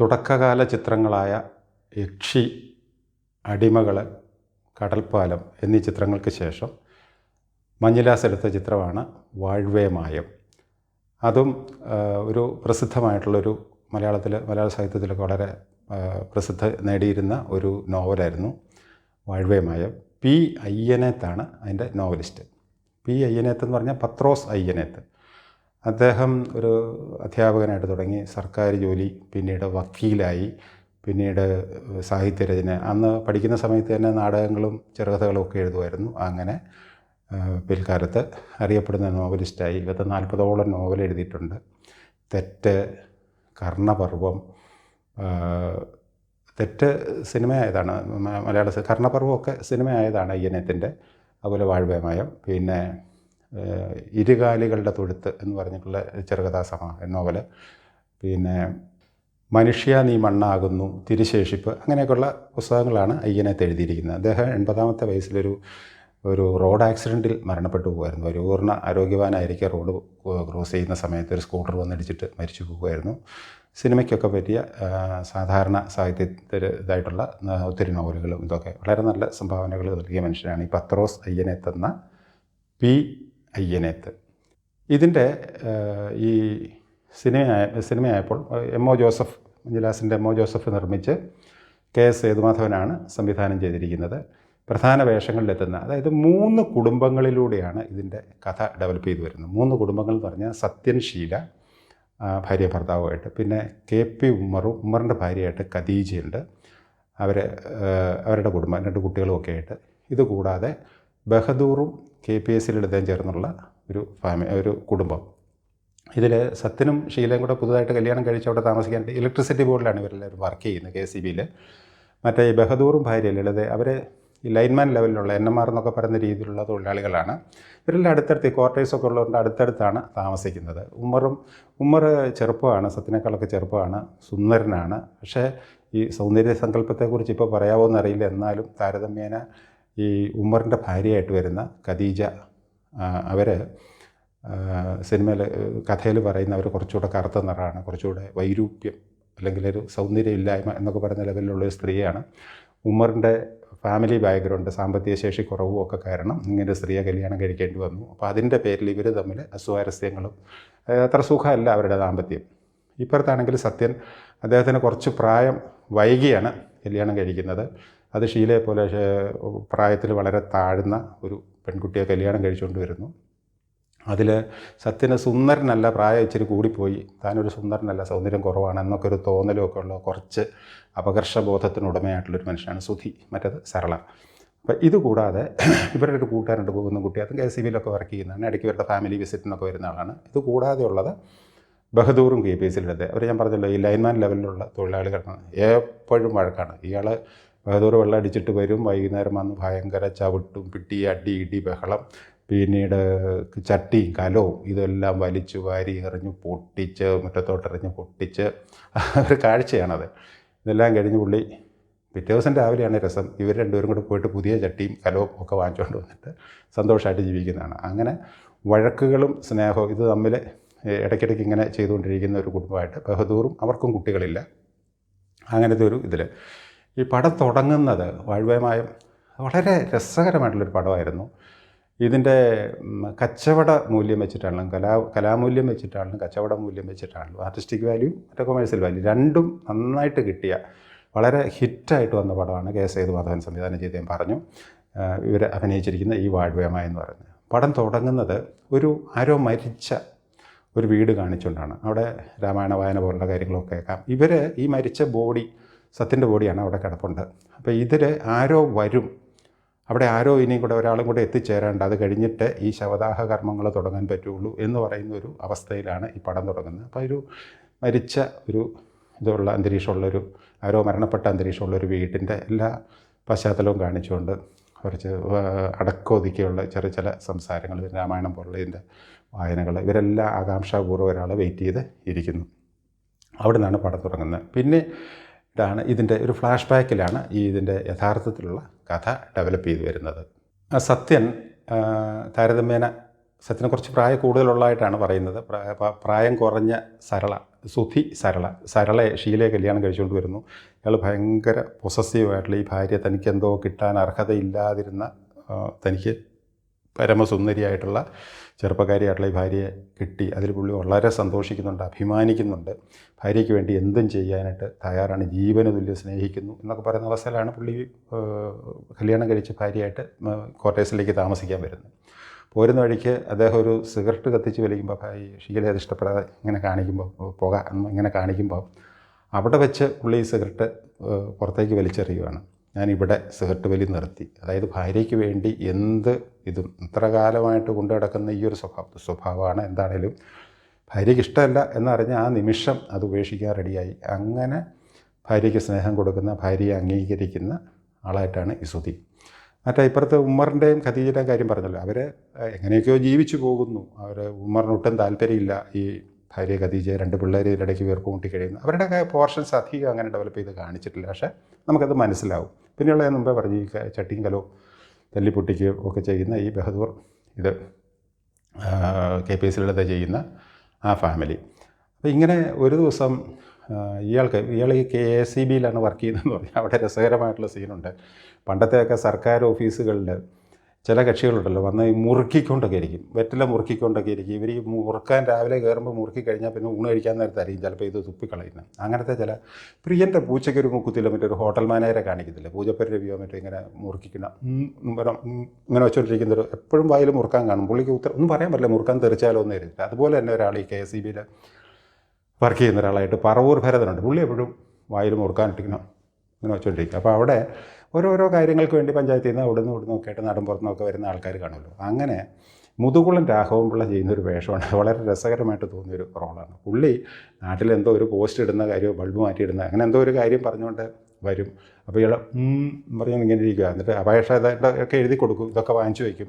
തുടക്കകാല ചിത്രങ്ങളായ യക്ഷി അടിമകൾ കടൽപ്പാലം എന്നീ ചിത്രങ്ങൾക്ക് ശേഷം മഞ്ഞിലാസ് എടുത്ത ചിത്രമാണ് വാഴ്വേ മായം. അതും ഒരു പ്രസിദ്ധമായിട്ടുള്ളൊരു മലയാളത്തിൽ മലയാള സാഹിത്യത്തിലൊക്കെ വളരെ പ്രസിദ്ധ നേടിയിരുന്ന ഒരു നോവലായിരുന്നു വാഴ്വേ മായം. പി അയ്യനേത്താണ് അതിന്റെ നോവലിസ്റ്റ്. പി അയ്യനേത്ത് എന്ന് പറഞ്ഞാൽ പത്രോസ് അയ്യനേത്ത്. അദ്ദേഹം ഒരു അധ്യാപകനായിട്ട് തുടങ്ങി. സർക്കാർ ജോലി പിന്നീട് വക്കീലായി. പിന്നീട് സാഹിത്യരചന. അന്ന് പഠിക്കുന്ന സമയത്ത് തന്നെ നാടകങ്ങളും ചെറുകഥകളും ഒക്കെ എഴുതുമായിരുന്നു. അങ്ങനെ പിൽക്കാലത്ത് അറിയപ്പെടുന്ന നോവലിസ്റ്റായി ഇവത്തെ നാൽപ്പതോളം നോവൽ എഴുതിയിട്ടുണ്ട്. തെറ്റ് കർണപർവം തെറ്റ് സിനിമയായതാണ് മലയാള കർണപർവമൊക്കെ സിനിമയായതാണ് അയ്യനത്തിന്റെ അതുപോലെ വാഴ്വേമയം പിന്നെ ഇരുകാലികളുടെ തൊഴുത്ത് എന്ന് പറഞ്ഞിട്ടുള്ള ചെറുകഥാ സമാ നോവൽ പിന്നെ മനുഷ്യ നീ മണ്ണാകുന്നു തിരുശേഷിപ്പ് അങ്ങനെയൊക്കെയുള്ള പുസ്തകങ്ങളാണ് അയ്യനത്ത് എഴുതിയിരിക്കുന്നത്. അദ്ദേഹം എൺപതാമത്തെ വയസ്സിലൊരു ഒരു റോഡ് ആക്സിഡന്റിൽ മരണപ്പെട്ടു പോകുമായിരുന്നു. ഒരു പൂർണ ആരോഗ്യവാനായിരിക്കെ റോഡ് ക്രോസ് ചെയ്യുന്ന സമയത്ത് ഒരു സ്കൂട്ടർ വന്നിടിച്ചിട്ട് മരിച്ചു പോകുമായിരുന്നു. സിനിമയ്ക്കൊക്കെ പറ്റിയ സാധാരണ സാഹിത്യത്തിൽ ഇതായിട്ടുള്ള ഒത്തിരി നോവലുകളും ഇതൊക്കെ വളരെ നല്ല സംഭാവനകൾ നൽകിയ മനുഷ്യനാണ് ഈ പത്രോസ് അയ്യനെ തന്ന പി അയ്യനേത്ത്. ഇതിന്റെ ഈ സിനിമയായ സിനിമയായപ്പോൾ എം ഒ ജോസഫ് മഞ്ജുലാസിന്റെ എം ഒ ജോസഫ് നിർമ്മിച്ച് കെ എസ് സേതുമാധവനാണ് സംവിധാനം ചെയ്തിരിക്കുന്നത്. പ്രധാന വേഷങ്ങളിലെത്തുന്ന അതായത് മൂന്ന് കുടുംബങ്ങളിലൂടെയാണ് ഇതിന്റെ കഥ ഡെവലപ്പ് ചെയ്തു വരുന്നത്. മൂന്ന് കുടുംബങ്ങൾ എന്ന് പറഞ്ഞാൽ സത്യൻ ശീല ഭാര്യ ഭർത്താവുമായിട്ട്. പിന്നെ കെ പി ഉമ്മറും ഉമ്മറിന്റെ ഭാര്യയായിട്ട് ഖദീജയുണ്ട്. അവർ അവരുടെ കുടുംബം രണ്ട് കുട്ടികളുമൊക്കെ ആയിട്ട് ഇത് കൂടാതെ ബഹദൂറും കെ പി എസ് സിയിലെടുത്തേം ചേർന്നുള്ള ഒരു ഫാമി ഒരു കുടുംബം. ഇതിൽ സത്യനും ഷീലയും കൂടെ പുതുതായിട്ട് കല്യാണം കഴിച്ച് അവിടെ താമസിക്കാൻ ഇലക്ട്രിസിറ്റി ബോർഡിലാണ് ഇവരെല്ലാവരും വർക്ക് ചെയ്യുന്നത് കെ സി ബിയിൽ മറ്റേ ഈ ബഹദൂറും ഭാര്യ ലളിത അവർ ഈ ലൈൻമാൻ ലെവലിലുള്ള എൻ എം ആർ എന്നൊക്കെ പറയുന്ന രീതിയിലുള്ള തൊഴിലാളികളാണ്. ഇവരെല്ലാം അടുത്തടുത്ത് ഈ ക്വാർട്ടേഴ്സൊക്കെ ഉള്ളതുകൊണ്ട് അടുത്തടുത്താണ് താമസിക്കുന്നത്. ഉമ്മറും ഉമ്മർ ചെറുപ്പമാണ് സത്യനേക്കാളൊക്കെ ചെറുപ്പമാണ് സുന്ദരനാണ്. പക്ഷേ ഈ സൗന്ദര്യ സങ്കല്പത്തെക്കുറിച്ച് ഇപ്പോൾ പറയാവോ എന്നറിയില്ല എന്നാലും താരതമ്യേന ഈ ഉമ്മറിന്റെ ഭാര്യയായിട്ട് വരുന്ന ഖദീജ അവർ സിനിമയിൽ കഥയിൽ പറയുന്ന അവർ കുറച്ചുകൂടെ കറുത്ത നിറമാണ് കുറച്ചുകൂടെ വൈരൂപ്യം അല്ലെങ്കിൽ ഒരു സൗന്ദര്യമില്ലായ്മ എന്നൊക്കെ പറയുന്ന ലെവലിലുള്ള ഒരു സ്ത്രീയാണ്. ഉമ്മറിന്റെ ഫാമിലി ബാക്ക്ഗ്രൗണ്ട് സാമ്പത്തിക ശേഷി കുറവും ഒക്കെ കാരണം ഇങ്ങനെ സ്ത്രീയെ കല്യാണം കഴിക്കേണ്ടി വന്നു. അപ്പോൾ അതിന്റെ പേരിൽ ഇവർ തമ്മിൽ അസ്വാരസ്യങ്ങളും അത്ര സുഖമല്ല അവരുടെ ദാമ്പത്യം. ഇപ്പുറത്താണെങ്കിൽ സത്യൻ അദ്ദേഹത്തിന് കുറച്ച് പ്രായം വൈകിയാണ് കല്യാണം കഴിക്കുന്നത്. അത് ഷീലയെ പോലെ പ്രായത്തിൽ വളരെ താഴ്ന്ന ഒരു പെൺകുട്ടിയെ കല്യാണം കഴിച്ചുകൊണ്ട് വരുന്നു. അതിൽ സത്യന് സുന്ദരനല്ല പ്രായം ഇച്ചിരി കൂടിപ്പോയി. താനൊരു സുന്ദരനല്ല സൗന്ദര്യം കുറവാണ് എന്നൊക്കെ ഒരു തോന്നലുമൊക്കെ ഉള്ള കുറച്ച് അപകർഷബോധത്തിനുടമയായിട്ടുള്ളൊരു മനുഷ്യനാണ് സുധി മറ്റത് സരള. അപ്പം ഇതുകൂടാതെ ഇവരുടെ ഒരു കൂട്ടുകാരുണ്ട് പോകുന്ന കുട്ടി. അതും കെ സി ബിയിലൊക്കെ വർക്ക് ചെയ്യുന്നതാണ്. ഇടയ്ക്ക് ഇവരുടെ ഫാമിലി വിസിറ്റിനൊക്കെ വരുന്ന ആളാണ്. ഇത് കൂടാതെ ഉള്ളത് ബഹദൂറും കെ പി എസ് സിയിലുള്ളത് അവർ ഞാൻ പറഞ്ഞല്ലോ ഈ ലൈൻമാൻ ലെവലിലുള്ള തൊഴിലാളികളാണ് എപ്പോഴും വഴക്കാണ്. ഇയാൾ ബഹദൂർ വെള്ളം അടിച്ചിട്ട് വരും. വൈകുന്നേരം വന്ന് ഭയങ്കര ചവിട്ടും പിട്ടി അടി ഇടി ബഹളം. പിന്നീട് ചട്ടിയും കലവും ഇതെല്ലാം വലിച്ചു വാരി എറിഞ്ഞ് പൊട്ടിച്ച് മുറ്റത്തോട്ടെറിഞ്ഞ് പൊട്ടിച്ച്. ഒരു കാഴ്ചയാണത്. ഇതെല്ലാം കഴിഞ്ഞ് പുള്ളി പിറ്റേ ദിവസം രാവിലെയാണ് രസം. ഇവർ രണ്ടുപേരും കൂടെ പോയിട്ട് പുതിയ ചട്ടിയും കലവും ഒക്കെ വാങ്ങിച്ചുകൊണ്ട് വന്നിട്ട് സന്തോഷമായിട്ട് ജീവിക്കുന്നതാണ്. അങ്ങനെ വഴക്കുകളും സ്നേഹവും ഇത് തമ്മിൽ ഇടയ്ക്കിടയ്ക്ക് ഇങ്ങനെ ചെയ്തുകൊണ്ടിരിക്കുന്ന ഒരു കുടുംബമായിട്ട് ബഹദൂറും അവർക്കും കുട്ടികളില്ല. അങ്ങനത്തെ ഒരു ഇതിൽ ഈ പടം തുടങ്ങുന്നത് വാഴ്വയമായും വളരെ രസകരമായിട്ടുള്ളൊരു പടമായിരുന്നു. ഇതിന്റെ കച്ചവട മൂല്യം വെച്ചിട്ടാണെങ്കിലും കലാ കലാമൂല്യം വെച്ചിട്ടാണെങ്കിലും കച്ചവട മൂല്യം വെച്ചിട്ടാണെങ്കിലും ആർട്ടിസ്റ്റിക് വാല്യൂ മറ്റേ കൊമേഴ്സ്യൽ വാല്യൂ രണ്ടും നന്നായിട്ട് കിട്ടിയ വളരെ ഹിറ്റായിട്ട് വന്ന പടമാണ് കെ സേതുമാധവൻ സംവിധാനം ചെയ്ത് ഞാൻ പറഞ്ഞു. ഇവർ അഭിനയിച്ചിരിക്കുന്ന ഈ വാഴ്വേമ എന്ന് പറയുന്നത്. പടം തുടങ്ങുന്നത് ഒരു ആരോ മരിച്ച ഒരു വീട് കാണിച്ചുകൊണ്ടാണ്. അവിടെ രാമായണ വായന പോലുള്ള കാര്യങ്ങളൊക്കെ കേൾക്കാം. ഇവർ ഈ മരിച്ച ബോഡി സത്യന്റെ ബോഡിയാണ് അവിടെ കിടപ്പുണ്ട്. അപ്പോൾ ഇതിൽ ആരോ വരും. അവിടെ ആരോ ഇനിയും കൂടെ ഒരാളും കൂടെ എത്തിച്ചേരേണ്ട അത് കഴിഞ്ഞിട്ട് ഈ ശവദാഹ കർമ്മങ്ങൾ തുടങ്ങാൻ പറ്റുള്ളൂ എന്ന് പറയുന്ന ഒരു അവസ്ഥയിലാണ് ഈ പടം തുടങ്ങുന്നത്. അപ്പോൾ ഒരു മരിച്ച ഒരു ഇതുള്ള അന്തരീക്ഷമുള്ളൊരു ആരോ മരണപ്പെട്ട അന്തരീക്ഷമുള്ളൊരു വീട്ടിന്റെ എല്ലാ പശ്ചാത്തലവും കാണിച്ചുകൊണ്ട് കുറച്ച് അടക്കൊതുക്കിയുള്ള ചെറിയ ചില സംസാരങ്ങൾ രാമായണം പോലുള്ള ഇതിന്റെ വായനകൾ ഇവരെല്ലാം ആകാംക്ഷാപൂർവം ഒരാൾ വെയിറ്റ് ചെയ്ത് ഇരിക്കുന്നു. അവിടെ നിന്നാണ് പടം തുടങ്ങുന്നത്. പിന്നെ ഇതാണ് ഇതിന്റെ ഒരു ഫ്ലാഷ് ബാക്കിലാണ് ഈ ഇതിന്റെ യഥാർത്ഥത്തിലുള്ള കഥ ഡെവലപ്പ് ചെയ്തു വരുന്നത്. സത്യൻ താരതമ്യേന സത്യനെ കുറച്ച് പ്രായം കൂടുതലുള്ളതായിട്ടാണ് പറയുന്നത്. പ്രായം കുറഞ്ഞ സരള സുധി സരള സരളയെ ഷീലയെ കല്യാണം കഴിച്ചുകൊണ്ട് വരുന്നു. അയാൾ ഭയങ്കര പൊസസീവായിട്ടുള്ള ഈ ഭാര്യ തനിക്ക് എന്തോ കിട്ടാൻ അർഹതയില്ലാതിരുന്ന തനിക്ക് പരമസുന്ദരിയായിട്ടുള്ള ചെറുപ്പക്കാരിയായിട്ടുള്ള ഈ ഭാര്യയെ കിട്ടി. അതിൽ പുള്ളി വളരെ സന്തോഷിക്കുന്നുണ്ട് അഭിമാനിക്കുന്നുണ്ട്. ഭാര്യയ്ക്ക് വേണ്ടി എന്തും ചെയ്യാനായിട്ട് തയ്യാറാണ് ജീവന് തുല്യം സ്നേഹിക്കുന്നു എന്നൊക്കെ പറയുന്ന അവസ്ഥയിലാണ് പുള്ളി കല്യാണം കഴിച്ച ഭാര്യയായിട്ട് ക്വാർട്ടേഴ്സിലേക്ക് താമസിക്കാൻ വരുന്നത്. പോരുന്ന വഴിക്ക് അദ്ദേഹം ഒരു സിഗരറ്റ് കത്തിച്ച് വലിക്കുമ്പോൾ ഭാര്യ ഷീല അത് ഇഷ്ടപ്പെടാതെ ഇങ്ങനെ കാണിക്കുമ്പോൾ പുക ഇങ്ങനെ കാണിക്കുമ്പോൾ അവിടെ വെച്ച് പുള്ളി ഈ സിഗരറ്റ് പുറത്തേക്ക് വലിച്ചെറിയുകയാണ് ഞാനിവിടെ സിഗരറ്റ് വലി നിർത്തി. അതായത് ഭാര്യയ്ക്ക് വേണ്ടി എന്ത് ഇതും ഇത്ര കാലമായിട്ട് കൊണ്ടു കിടക്കുന്ന ഈ ഒരു സ്വഭാവ സ്വഭാവമാണ് എന്താണേലും ഭാര്യയ്ക്ക് ഇഷ്ടമല്ല എന്നറിഞ്ഞ ആ നിമിഷം അത് ഉപേക്ഷിക്കാൻ റെഡിയായി. അങ്ങനെ ഭാര്യയ്ക്ക് സ്നേഹം കൊടുക്കുന്ന ഭാര്യയെ അംഗീകരിക്കുന്ന ആളായിട്ടാണ് ഇസുദി മറ്റേ ഇപ്പുറത്ത് ഉമ്മറിന്റെയും ഖദീജയുടെയും കാര്യം പറഞ്ഞല്ലോ. അവർ എങ്ങനെയൊക്കെയോ ജീവിച്ചു പോകുന്നു. അവർ ഉമ്മറിനൊട്ടും താല്പര്യമില്ല. ഈ ഭാര്യ ഖദീജ രണ്ട് പിള്ളേർ ഇടയ്ക്ക് വീർപ്പ് കഴിയുന്നു അവരുടെ പോർഷൻസ് അധികം അങ്ങനെ ഡെവലപ്പ് ചെയ്ത് കാണിച്ചിട്ടില്ല. പക്ഷേ നമുക്കത് മനസ്സിലാവും. പിന്നെയുള്ള ഞാൻ മുമ്പേ പറഞ്ഞു ഈ ചട്ടിയും കലവും ഒക്കെ ചെയ്യുന്ന ഈ ബഹദൂർ ഇത് കെ പി എസ് സിയിലത്തെ ചെയ്യുന്ന ആ ഫാമിലി അപ്പോൾ ഇങ്ങനെ ഒരു ദിവസം ഇയാൾക്ക് ഇയാൾ ഈ കെ എസ് സി ബിയിലാണ് വർക്ക് ചെയ്യുന്നതെന്ന് പറഞ്ഞാൽ അവിടെ രസകരമായിട്ടുള്ള സീനുണ്ട് പണ്ടത്തെയൊക്കെ സർക്കാർ ഓഫീസുകളിൽ ചില കക്ഷികളുണ്ടല്ലോ വന്ന് ഈ മുറുക്കിക്കൊണ്ടൊക്കെ ഇരിക്കും. വെറ്റില മുറുക്കിക്കൊണ്ടൊക്കെ ഇരിക്കും. ഇവർ ഈ മുറുക്കാൻ രാവിലെ കയറുമ്പോൾ മുറുക്കി കഴിഞ്ഞാൽ പിന്നെ ഊണ് കഴിക്കാൻ നേരത്തായിരിക്കും ചിലപ്പോൾ ഇത് തുപ്പിക്കളയുന്നത് അങ്ങനത്തെ ചില പ്രിയന്റെ പൂച്ചയ്ക്ക് ഒരു മുക്കുത്തില്ല മറ്റൊരു ഹോട്ടൽ മാനേജരെ കാണിക്കത്തില്ല? പൂജപ്പര രവിയോ മറ്റോ ഇങ്ങനെ മുറുക്കിക്കുന്ന ഇങ്ങനെ വെച്ചുകൊണ്ടിരിക്കുന്ന ഒരു എപ്പോഴും വായിൽ മുറുക്കാൻ കാണും. പുള്ളിക്ക് ഉത്തരം ഒന്നും പറയാൻ പറ്റില്ല. മുറുക്കാൻ തെറിച്ചാലോ ഒന്നും കരുതില്ല അതുപോലെ തന്നെ ഒരാൾ ഈ കെ എസ് സി ബിയിൽ വർക്ക് ചെയ്യുന്ന ഒരാളായിട്ട് പറവൂർ ഭരതനുണ്ട്. പുള്ളി എപ്പോഴും വായിൽ മുറുക്കാനിട്ടിരിക്കണം ഇങ്ങനെ വെച്ചുകൊണ്ടിരിക്കും അപ്പോൾ അവിടെ ഓരോരോ കാര്യങ്ങൾക്ക് വേണ്ടി പഞ്ചായത്തിൽ നിന്ന് അവിടുന്ന് ഇവിടുന്ന് ഒക്കെ ആയിട്ട് നടൻ പുറത്തുനിന്നൊക്കെ വരുന്ന ആൾക്കാർ കാണുമല്ലോ. അങ്ങനെ മുതുകുളം ചെയ്യുന്ന ഒരു വേഷമാണ്. വളരെ രസകരമായിട്ട് തോന്നിയൊരു റോളാണ്. പുള്ളി നാട്ടിൽ എന്തോ ഒരു പോസ്റ്റ് ഇടുന്ന കാര്യമോ ബൾബ് മാറ്റിയിടുന്ന അങ്ങനെ എന്തോ ഒരു കാര്യം പറഞ്ഞുകൊണ്ട് വരും. അപ്പോൾ ഇയാൾ പറഞ്ഞാൽ ഇങ്ങനെ ഇരിക്കുക എന്നിട്ട് അപേക്ഷ ഇതൊക്കെ എഴുതി കൊടുക്കും. ഇതൊക്കെ വാങ്ങിച്ചു വയ്ക്കും.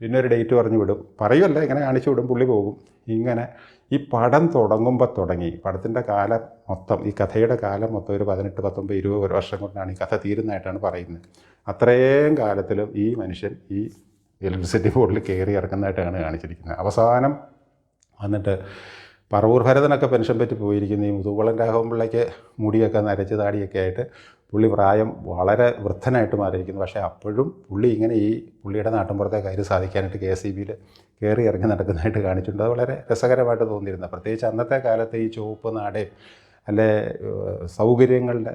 പിന്നെ ഒരു ഡേറ്റ് പറഞ്ഞു വിടും. പറയുമല്ല ഇങ്ങനെ കാണിച്ചു വിടും പുള്ളി പോകും. ഇങ്ങനെ ഈ പടം തുടങ്ങുമ്പോൾ തുടങ്ങി. പടത്തിന്റെ കാലം മൊത്തം ഈ കഥയുടെ കാലം മൊത്തം ഒരു പതിനെട്ട് പത്തൊമ്പത് ഇരുപത് വർഷം കൊണ്ടാണ് ഈ കഥ തീരുന്നതായിട്ടാണ് പറയുന്നത്. അത്രയും കാലത്തിലും ഈ മനുഷ്യൻ ഈ ഇലക്ട്രിസിറ്റി ബോർഡിൽ കയറി ഇറക്കുന്നതായിട്ടാണ് കാണിച്ചിരിക്കുന്നത്. അവസാനം വന്നിട്ട് പറവൂർ ഭരതനൊക്കെ പെൻഷൻ പറ്റി പോയിരിക്കുന്ന. ഈ മുതുകുളം രാഘവൻപിള്ളയ്ക്ക് മുടിയൊക്കെ നരച്ച് താടിയൊക്കെ ആയിട്ട് പുള്ളി പ്രായം വളരെ വൃദ്ധനായിട്ട് മാറിയിരിക്കുന്നു. പക്ഷേ അപ്പോഴും പുള്ളി ഇങ്ങനെ ഈ പുള്ളിയുടെ നാട്ടിൻപുറത്തെ കാര്യം സാധിക്കാനായിട്ട് കെ എസ് സി ബിയിൽ കയറി ഇറങ്ങി നടക്കുന്നതായിട്ട് കാണിച്ചിട്ടുണ്ട്. അത് വളരെ രസകരമായിട്ട് തോന്നിയിരുന്നു. പ്രത്യേകിച്ച് അന്നത്തെ കാലത്ത് ഈ ചുവപ്പ് നാട് അല്ലെ സൗകര്യങ്ങളുടെ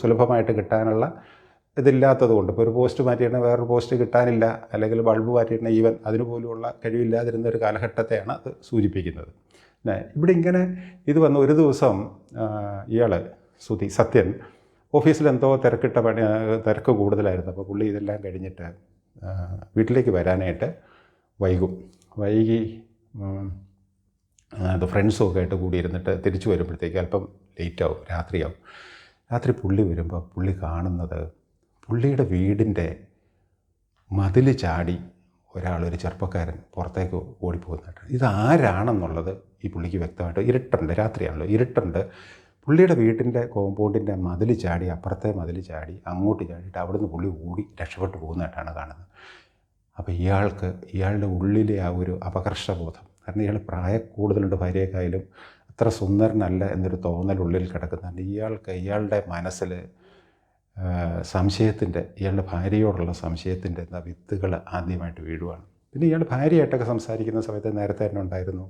സുലഭമായിട്ട് കിട്ടാനുള്ള ഇതില്ലാത്തത് കൊണ്ട്. ഇപ്പോൾ ഒരു പോസ്റ്റ് മാറ്റിയിട്ട് വേറൊരു പോസ്റ്റ് കിട്ടാനില്ല. അല്ലെങ്കിൽ ബൾബ് മാറ്റിയിടണ ഈവൻ അതിന് പോലുമുള്ള കഴിവില്ലാതിരുന്ന ഒരു കാലഘട്ടത്തെയാണ് അത് സൂചിപ്പിക്കുന്നത്. ഇവിടെ ഇങ്ങനെ ഇത് വന്ന് ഒരു ദിവസം ഇയാൾ സുതി സത്യൻ ഓഫീസിൽ എന്തോ തിരക്കിട്ട പണി തിരക്ക് കൂടുതലായിരുന്നു. അപ്പോൾ പുള്ളി ഇതെല്ലാം കഴിഞ്ഞിട്ട് വീട്ടിലേക്ക് വരാനായിട്ട് വൈകും. വൈകി അത് ഫ്രണ്ട്സും ഒക്കെ ആയിട്ട് കൂടി ഇരുന്നിട്ട് തിരിച്ചു വരുമ്പോഴത്തേക്ക് അല്പം ലേറ്റാവും രാത്രിയാവും. രാത്രി പുള്ളി വരുമ്പോൾ പുള്ളി കാണുന്നത് പുള്ളിയുടെ വീടിന്റെ മതിൽ ചാടി ഒരാൾ ഒരു ചെറുപ്പക്കാരൻ പുറത്തേക്ക് ഓടിപ്പോകുന്നതായിട്ടാണ്. ഇത് ആരാണെന്നുള്ളത് ഈ പുള്ളിക്ക് വ്യക്തമായിട്ട് ഇരുട്ടുണ്ട് രാത്രിയാണല്ലോ ഇരുട്ടുണ്ട്. പുള്ളിയുടെ വീട്ടിന്റെ കോമ്പൗണ്ടിന്റെ മതിൽ ചാടി അപ്പുറത്തെ മതിൽ ചാടി അങ്ങോട്ട് ചാടിയിട്ട് അവിടുന്ന് പുള്ളി ഓടി രക്ഷപ്പെട്ടു പോകുന്നതായിട്ടാണ് കാണുന്നത്. അപ്പോൾ ഇയാൾക്ക് ഇയാളുടെ ഉള്ളിലെ ആ ഒരു അപകർഷബോധം. കാരണം ഇയാൾ പ്രായ കൂടുതലുണ്ട് ഭാര്യയെക്കായാലും അത്ര സുന്ദരനല്ല എന്നൊരു തോന്നൽ ഉള്ളിൽ കിടക്കുന്നുണ്ട് ഇയാൾക്ക് ഇയാളുടെ മനസ്സിൽ സംശയത്തിന്റെ ഇയാളുടെ ഭാര്യയോടുള്ള സംശയത്തിന്റെ എന്താ വിത്തുകൾ ആദ്യമായിട്ട് വീഴുവാണ്. പിന്നെ ഇയാൾ ഭാര്യയായിട്ടൊക്കെ സംസാരിക്കുന്ന സമയത്ത് നേരത്തെ തന്നെ ഉണ്ടായിരുന്നു.